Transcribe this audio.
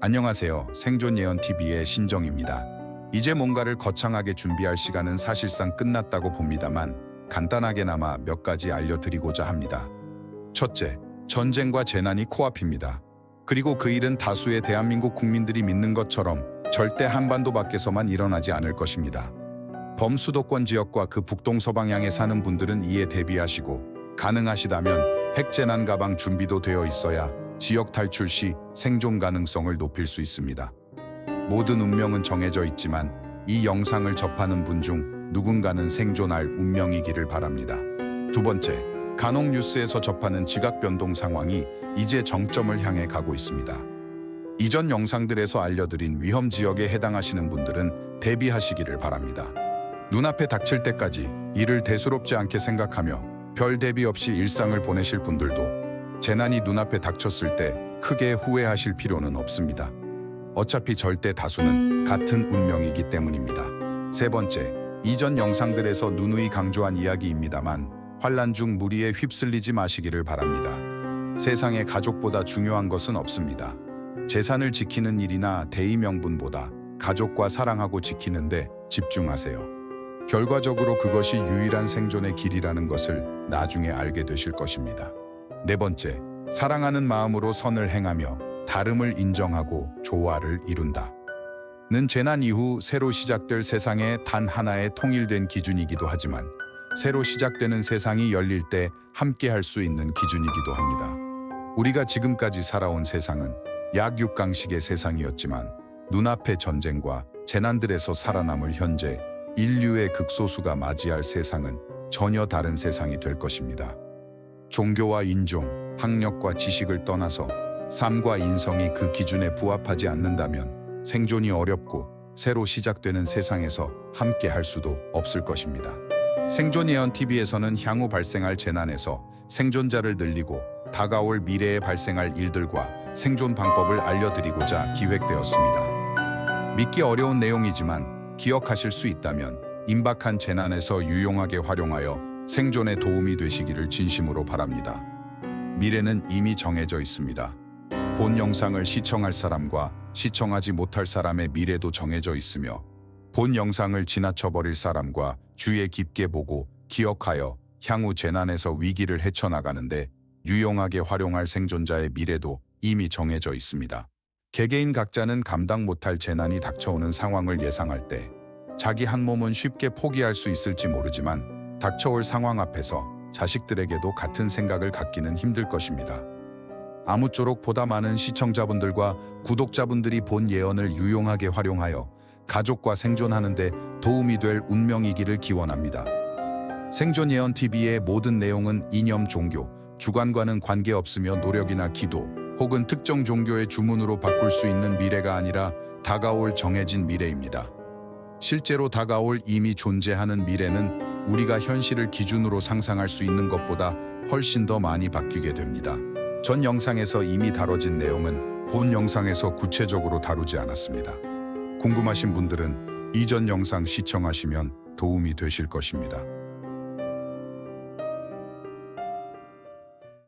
안녕하세요. 생존 예언 TV의 신정입니다. 이제 뭔가를 거창하게 준비할 시간은 사실상 끝났다고 봅니다만 간단하게나마 몇 가지 알려드리고자 합니다. 첫째, 전쟁과 재난이 코앞입니다. 그리고 그 일은 다수의 대한민국 국민들이 믿는 것처럼 절대 한반도 밖에서만 일어나지 않을 것입니다. 범수도권 지역과 그 북동서방향에 사는 분들은 이에 대비하시고 가능하시다면 핵재난 가방 준비도 되어 있어야 지역 탈출 시 생존 가능성을 높일 수 있습니다. 모든 운명은 정해져 있지만 이 영상을 접하는 분 중 누군가는 생존할 운명이기를 바랍니다. 두 번째, 간혹 뉴스에서 접하는 지각 변동 상황이 이제 정점을 향해 가고 있습니다. 이전 영상들에서 알려드린 위험 지역에 해당하시는 분들은 대비하시기를 바랍니다. 눈앞에 닥칠 때까지 이를 대수롭지 않게 생각하며 별 대비 없이 일상을 보내실 분들도 재난이 눈앞에 닥쳤을 때 크게 후회하실 필요는 없습니다. 어차피 절대 다수는 같은 운명이기 때문입니다. 세 번째, 이전 영상들에서 누누이 강조한 이야기입니다만 환란 중 무리에 휩쓸리지 마시기를 바랍니다. 세상에 가족보다 중요한 것은 없습니다. 재산을 지키는 일이나 대의 명분보다 가족과 사랑하고 지키는데 집중하세요. 결과적으로 그것이 유일한 생존의 길이라는 것을 나중에 알게 되실 것입니다. 네 번째, 사랑하는 마음으로 선을 행하며 다름을 인정하고 조화를 이룬다. 는 재난 이후 새로 시작될 세상의 단 하나의 통일된 기준이기도 하지만 새로 시작되는 세상이 열릴 때 함께 할 수 있는 기준이기도 합니다. 우리가 지금까지 살아온 세상은 약 6강식의 세상이었지만 눈앞의 전쟁과 재난들에서 살아남을 현재 인류의 극소수가 맞이할 세상은 전혀 다른 세상이 될 것입니다. 종교와 인종, 학력과 지식을 떠나서 삶과 인성이 그 기준에 부합하지 않는다면 생존이 어렵고 새로 시작되는 세상에서 함께 할 수도 없을 것입니다. 생존 예언 TV에서는 향후 발생할 재난에서 생존자를 늘리고 다가올 미래에 발생할 일들과 생존 방법을 알려드리고자 기획되었습니다. 믿기 어려운 내용이지만 기억하실 수 있다면 임박한 재난에서 유용하게 활용하여 생존에 도움이 되시기를 진심으로 바랍니다. 미래는 이미 정해져 있습니다. 본 영상을 시청할 사람과 시청하지 못할 사람의 미래도 정해져 있으며 본 영상을 지나쳐버릴 사람과 주의 깊게 보고 기억하여 향후 재난에서 위기를 헤쳐나가는데 유용하게 활용할 생존자의 미래도 이미 정해져 있습니다. 개개인 각자는 감당 못할 재난이 닥쳐오는 상황을 예상할 때 자기 한 몸은 쉽게 포기할 수 있을지 모르지만 닥쳐올 상황 앞에서 자식들에게도 같은 생각을 갖기는 힘들 것입니다. 아무쪼록 보다 많은 시청자분들과 구독자분들이 본 예언을 유용하게 활용하여 가족과 생존하는 데 도움이 될 운명이기를 기원합니다. 생존 예언 TV의 모든 내용은 이념 종교, 주관과는 관계없으며 노력이나 기도 혹은 특정 종교의 주문으로 바꿀 수 있는 미래가 아니라 다가올 정해진 미래입니다. 실제로 다가올 이미 존재하는 미래는 우리가 현실을 기준으로 상상할 수 있는 것보다 훨씬 더 많이 바뀌게 됩니다. 전 영상에서 이미 다뤄진 내용은 본 영상에서 구체적으로 다루지 않았습니다. 궁금하신 분들은 이전 영상 시청하시면 도움이 되실 것입니다.